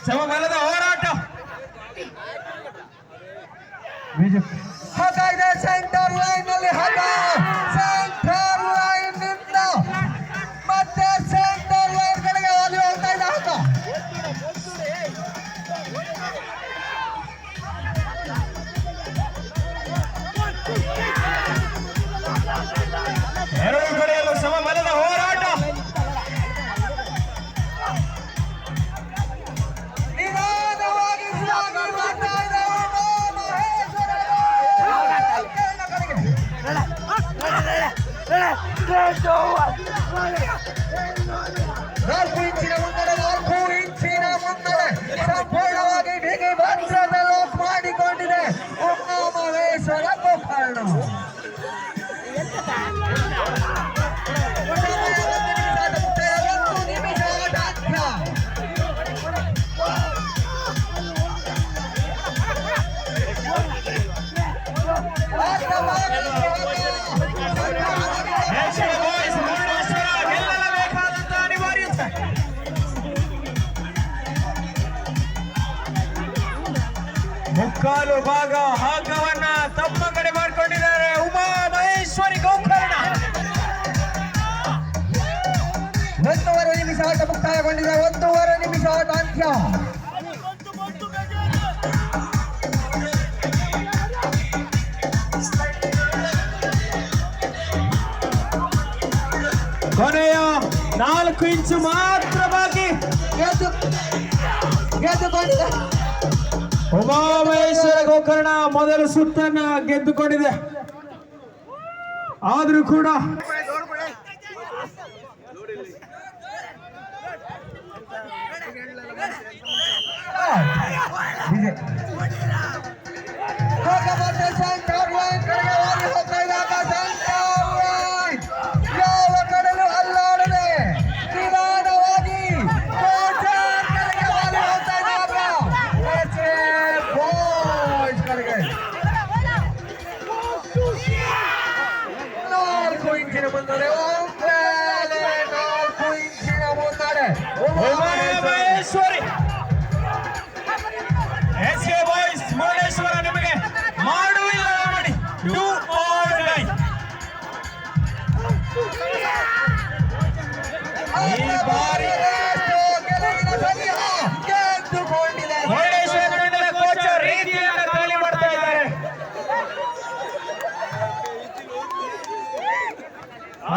சமமனத ಹೋರಾಟம் ಬಿಜೆಪಿ ಹಾಕಾಗಿದೆ centre line ನಲ್ಲಿ ಹಾಕ ಸೆಂಟರ್ ಲೈನ್ ನಿಂದ ಮತ್ತೆ ಸೆಂಟರ್ ಲೈನ್ ಕಡೆಗೆ ವಾಲಿ ಹೋಗ್ತಾ ಇದೆ ಹಾಕ ನಾಲ್ಕು ಇಂಚಿನ ಮುನ್ನಡೆ ನಾಲ್ಕು ಇಂಚಿನ ಮುನ್ನಡೆ ಸಂಪೂರ್ಣವಾಗಿ ಬಿಗಿ ಭದ್ರದ ಲಾಕ್ ಮಾಡಿಕೊಂಡಿದೆ ಉಮಾ ಮಹೇಶ್ವರ ಗೋಕರ್ಣ ಸಮಯ ಒಂದು ನಿಮಿಷ ಮುಕ್ತಾಯ, ಒಂದು ನಿಮಿಷ ಮುಕ್ಕಾಲು ಭಾಗ ಹಾಕವನ್ನ ತಮ್ಮ ಕಡೆ ಮಾಡ್ಕೊಂಡಿದ್ದಾರೆ. ಉಮಾ ಮಹೇಶ್ವರಿ ಗೋಕರ್ಣ. ಒಂದೂವರೆ ನಿಮಿಷ ಆಟ ಮುಕ್ತಾಯಗೊಂಡಿದೆ. ಒಂದೂವರೆ ನಿಮಿಷ ಆಟ ಅಂತ್ಯ. ಕೊನೆಯ ನಾಲ್ಕು ಇಂಚು ಮಾತ್ರ ಬಾಕಿ. ಗೆದ್ದು ಗೆದ್ದುಕೊಂಡಿದೆ ಉಮಾ ಮಹೇಶ್ವರ ಗೋಕರ್ಣ ಮೊದಲ ಸುತ್ತನ್ನ ಗೆದ್ದುಕೊಂಡಿದೆ. ಆದ್ರೂ ಕೂಡ ನಾಲ್ಕು ಇಂಚಿನ ಮುನ್ನಡೆ ಒಂದೇಳೆ ನಾಲ್ಕು ಇಂಚಿನ ಮುನ್ನಡೆ Uma Maheshwari. S K boys Murudeshwar ನಿಮಗೆ ಮಾಡುವಿಲ್ಲ ನೋಡಿ ಟು ಆಲ್ ಈ ಬಾರಿ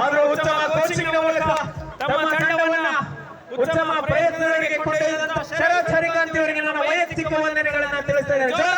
ಆದರೂ ಉತ್ತಮ ಕೋಚಿಂಗ್ ಮೂಲಕ ತಮ್ಮ ತಂಡವನ್ನ ಉತ್ತಮ ಪ್ರಯತ್ನಗಳಿಗೆ ಕೊಂಡೊಯ್ದಂತ ಶರತ್ ಹರಿಕಾಂತಿ ಅವರಿಗೆ ನನ್ನ ವೈಯಕ್ತಿಕ ವಂದನೆಗಳನ್ನ ತಿಳಿಸ್ತಾ ಜೋರಾದ